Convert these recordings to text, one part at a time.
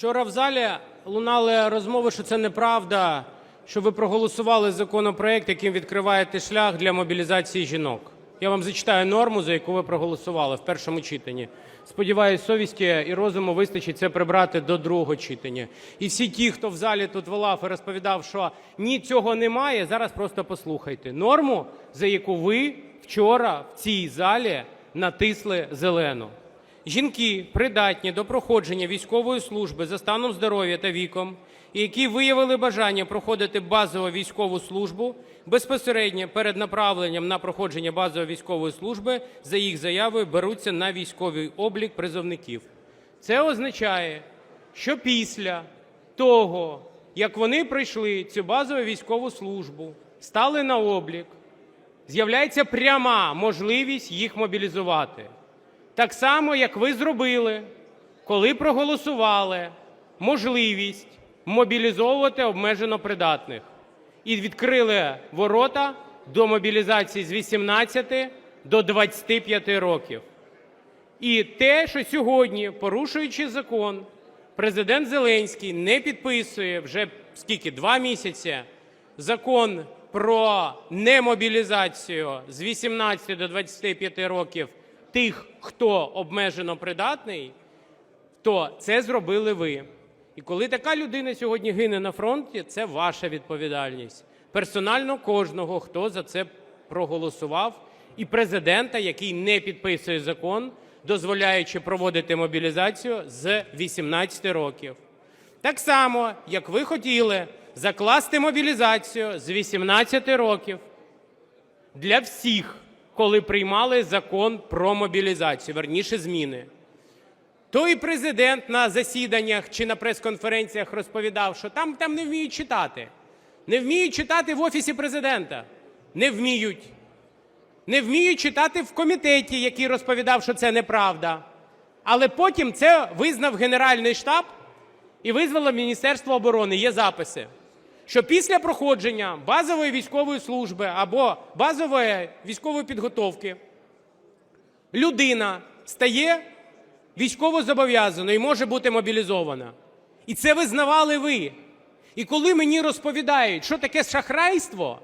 Вчора в залі лунали розмови, що це неправда, що ви проголосували законопроект, яким відкриваєте шлях для мобілізації жінок. Я вам зачитаю норму, за яку ви проголосували в першому читанні. Сподіваюсь, совісті і розуму вистачить це прибрати до другого читання. І всі ті, хто в залі тут волав і розповідав, що ні, цього немає, зараз просто послухайте. Норму, за яку ви вчора в цій залі натисли зелену. Жінки придатні до проходження військової служби за станом здоров'я та віком, і які виявили бажання проходити базову військову службу безпосередньо перед направленням на проходження базової військової служби за їх заявою беруться на військовий облік призовників. Це означає, що після того, як вони пройшли цю базову військову службу, стали на облік, з'являється пряма можливість їх мобілізувати. Так само, як ви зробили, коли проголосували можливість мобілізовувати обмежено придатних і відкрили ворота до мобілізації з 18 до 25 років. І те, що сьогодні, порушуючи закон, президент Зеленський не підписує вже скільки два місяці закон про немобілізацію з 18 до 25 років тих, хто обмежено придатний, то це зробили ви. І коли така людина сьогодні гине на фронті, це ваша відповідальність. Персонально кожного, хто за це проголосував, і президента, який не підписує закон, дозволяючи проводити мобілізацію з 18 років. Так само, як ви хотіли закласти мобілізацію з 18 років для всіх, коли приймали закон про мобілізацію, верніше зміни. Той президент на засіданнях чи на прес-конференціях розповідав, що там, там не вміють читати. Не вміють читати в Офісі президента. Не вміють. Не вміють читати в комітеті, який розповідав, що це неправда. Але потім це визнав Генеральний штаб і визвало Міністерство оборони. Є записи, що після проходження базової військової служби або базової військової підготовки людина стає військовозобов'язаною і може бути мобілізована. І це визнавали ви. І коли мені розповідають, що таке шахрайство,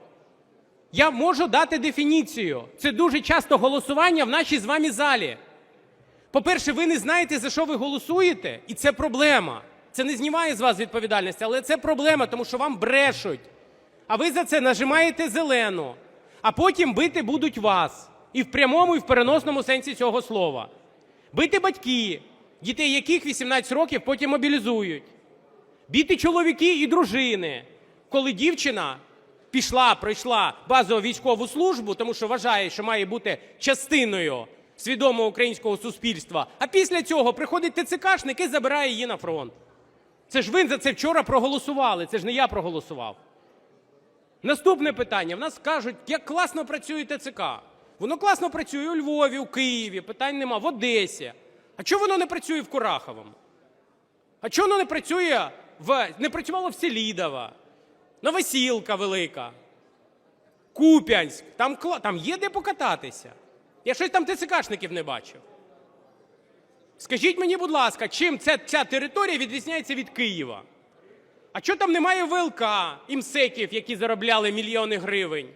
я можу дати дефініцію. Це дуже часто голосування в нашій з вами залі. По-перше, ви не знаєте, за що ви голосуєте, і це проблема. Це не знімає з вас відповідальності, але це проблема, тому що вам брешуть. А ви за це нажимаєте зелену, а потім бити будуть вас. І в прямому, і в переносному сенсі цього слова. Бити батьки, дітей яких 18 років потім мобілізують. Біти чоловіки і дружини, коли дівчина пішла, пройшла базову військову службу, тому що вважає, що має бути частиною свідомого українського суспільства, а після цього приходить ТЦКшник і забирає її на фронт. Це ж ви за це вчора проголосували, це ж не я проголосував. Наступне питання. В нас кажуть, як класно працює ТЦК. Воно класно працює у Львові, у Києві, питань нема, в Одесі. А чого воно не працює в Кураховому? А чого воно не працює в не працювало в Селідово, Новосілка велика, Куп'янськ. Там, там є де покататися. Я щось там ТЦКшників не бачив. Скажіть мені, будь ласка, чим ця, ця територія відрізняється від Києва? А чого там немає ВЛК, імсеків, які заробляли мільйони гривень?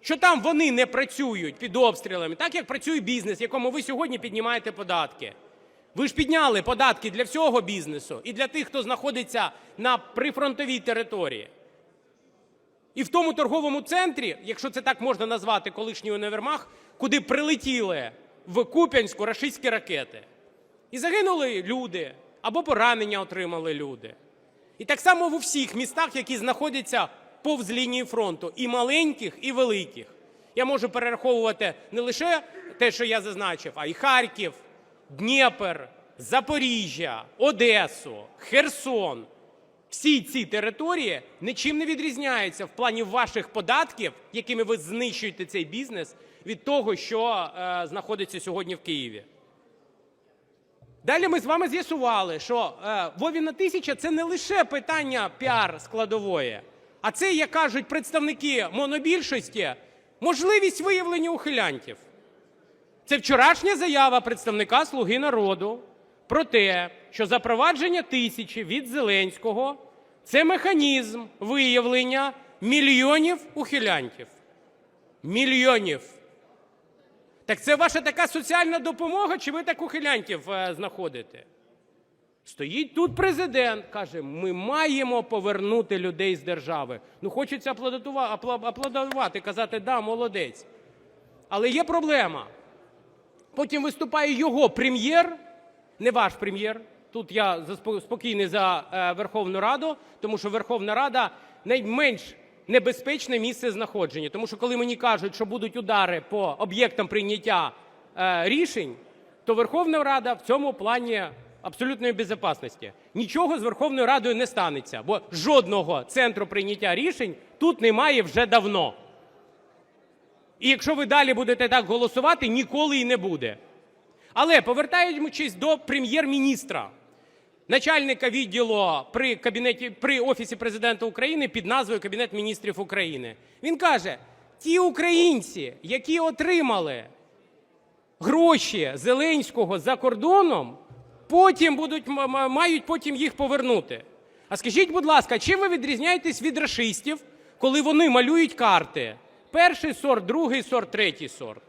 Що там вони не працюють під обстрілами, так як працює бізнес, якому ви сьогодні піднімаєте податки? Ви ж підняли податки для всього бізнесу і для тих, хто знаходиться на прифронтовій території. І в тому торговому центрі, якщо це так можна назвати, колишній універмаг, куди прилетіли в Куп'янську рашистські ракети. І загинули люди або поранення отримали люди. І так само в усіх містах, які знаходяться повз лінії фронту, і маленьких, і великих. Я можу перераховувати не лише те, що я зазначив, а й Харків, Дніпр, Запоріжжя, Одесу, Херсон. Всі ці території нічим не відрізняються в плані ваших податків, якими ви знищуєте цей бізнес, від того, що е, знаходиться сьогодні в Києві. Далі ми з вами з'ясували, що е, Вовіна тисяча це не лише питання піар складової, а це, як кажуть представники монобільшості, можливість виявлення ухилянтів. Це вчорашня заява представника Слуги народу про те, що запровадження тисячі від Зеленського це механізм виявлення мільйонів ухилянтів. Мільйонів. Так це ваша така соціальна допомога, чи ви так ухилянтів е, знаходите? Стоїть тут президент, каже, ми маємо повернути людей з держави. Ну, хочеться аплодувати, казати, да, молодець. Але є проблема. Потім виступає його прем'єр, не ваш прем'єр. Тут я спокійний за е, Верховну Раду, тому що Верховна Рада найменш небезпечне місце знаходження. Тому що коли мені кажуть, що будуть удари по об'єктам прийняття е, рішень, то Верховна Рада в цьому плані абсолютної безпечності. Нічого з Верховною Радою не станеться, бо жодного центру прийняття рішень тут немає вже давно. І якщо ви далі будете так голосувати, ніколи і не буде. Але повертаючись до прем'єр-міністра, начальника відділу при кабінеті при офісі президента України під назвою Кабінет міністрів України. Він каже: ті українці, які отримали гроші Зеленського за кордоном, потім будуть мають потім їх повернути. А скажіть, будь ласка, чим ви відрізняєтесь від рашистів, коли вони малюють карти? Перший сорт, другий сорт, третій сорт.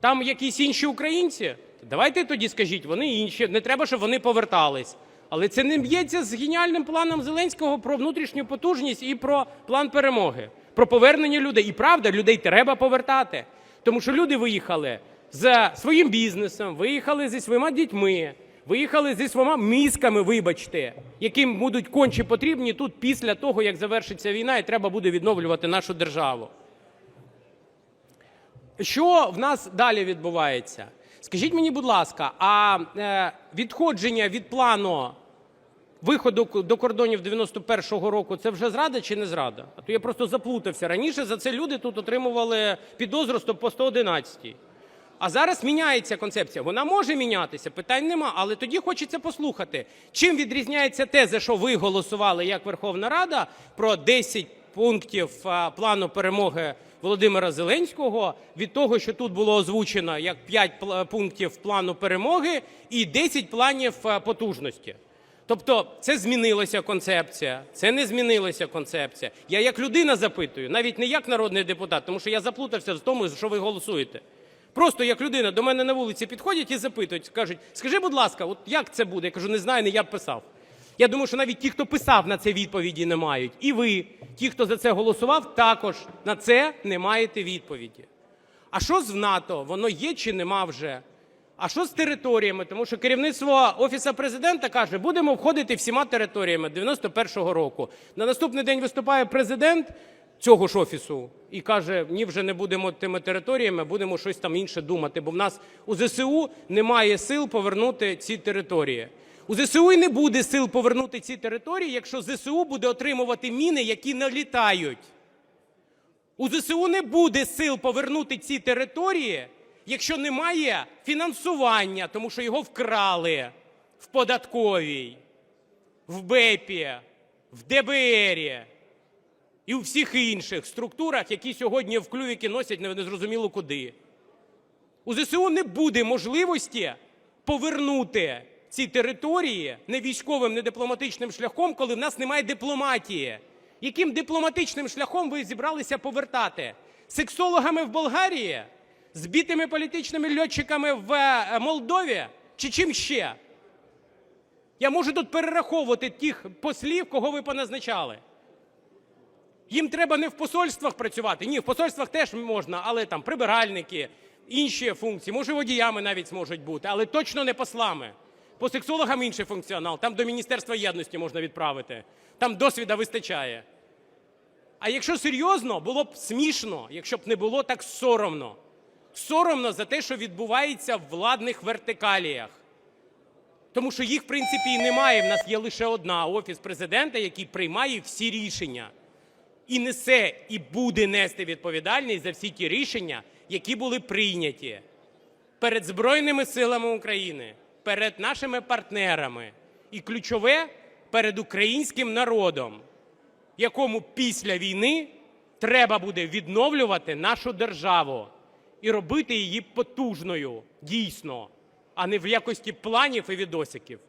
Там якісь інші українці? Давайте тоді скажіть, вони інші. Не треба, щоб вони повертались. Але це не б'ється з геніальним планом Зеленського про внутрішню потужність і про план перемоги, про повернення людей. І правда, людей треба повертати. Тому що люди виїхали з своїм бізнесом, виїхали зі своїми дітьми, виїхали зі своїми мізками, вибачте, яким будуть конче потрібні тут після того, як завершиться війна, і треба буде відновлювати нашу державу. Що в нас далі відбувається? Скажіть мені, будь ласка, а е, відходження від плану виходу до кордонів 91-го року це вже зрада чи не зрада? А то я просто заплутався. Раніше за це люди тут отримували підозру по 111. А зараз міняється концепція. Вона може мінятися, питань нема. Але тоді хочеться послухати, чим відрізняється те, за що ви голосували як Верховна Рада про 10 пунктів плану перемоги Володимира Зеленського від того, що тут було озвучено як 5 пунктів плану перемоги і 10 планів потужності. Тобто це змінилася концепція, це не змінилася концепція. Я як людина запитую, навіть не як народний депутат, тому що я заплутався в тому, що ви голосуєте. Просто як людина до мене на вулиці підходять і запитують, кажуть, скажи, будь ласка, от як це буде? Я кажу, не знаю, не я б писав. Я думаю, що навіть ті, хто писав на це відповіді, не мають. І ви, ті, хто за це голосував, також на це не маєте відповіді. А що з НАТО? Воно є чи нема вже? А що з територіями? Тому що керівництво Офісу президента каже, будемо входити всіма територіями 91-го року. На наступний день виступає президент цього ж офісу і каже, ні, вже не будемо тими територіями, будемо щось там інше думати, бо в нас у ЗСУ немає сил повернути ці території. У ЗСУ і не буде сил повернути ці території, якщо ЗСУ буде отримувати міни, які не літають. У ЗСУ не буде сил повернути ці території, якщо немає фінансування, тому що його вкрали в податковій, в БЕПі, в ДБРі і у всіх інших структурах, які сьогодні в клювіки носять незрозуміло куди. У ЗСУ не буде можливості повернути ці території не військовим, не дипломатичним шляхом, коли в нас немає дипломатії. Яким дипломатичним шляхом ви зібралися повертати? Сексологами в Болгарії? Збитими політичними льотчиками в е, Молдові? Чи чим ще? Я можу тут перераховувати тих послів, кого ви поназначали. Їм треба не в посольствах працювати. Ні, в посольствах теж можна, але там прибиральники, інші функції, може водіями навіть зможуть бути, але точно не послами. По сексологам інший функціонал. Там до Міністерства єдності можна відправити. Там досвіда вистачає. А якщо серйозно, було б смішно, якщо б не було так соромно. Соромно за те, що відбувається в владних вертикаліях. Тому що їх, в принципі, і немає. В нас є лише одна офіс президента, який приймає всі рішення і несе, і буде нести відповідальність за всі ті рішення, які були прийняті перед Збройними силами України, перед нашими партнерами і ключове перед українським народом, якому після війни треба буде відновлювати нашу державу і робити її потужною дійсно, а не в якості планів і відосиків.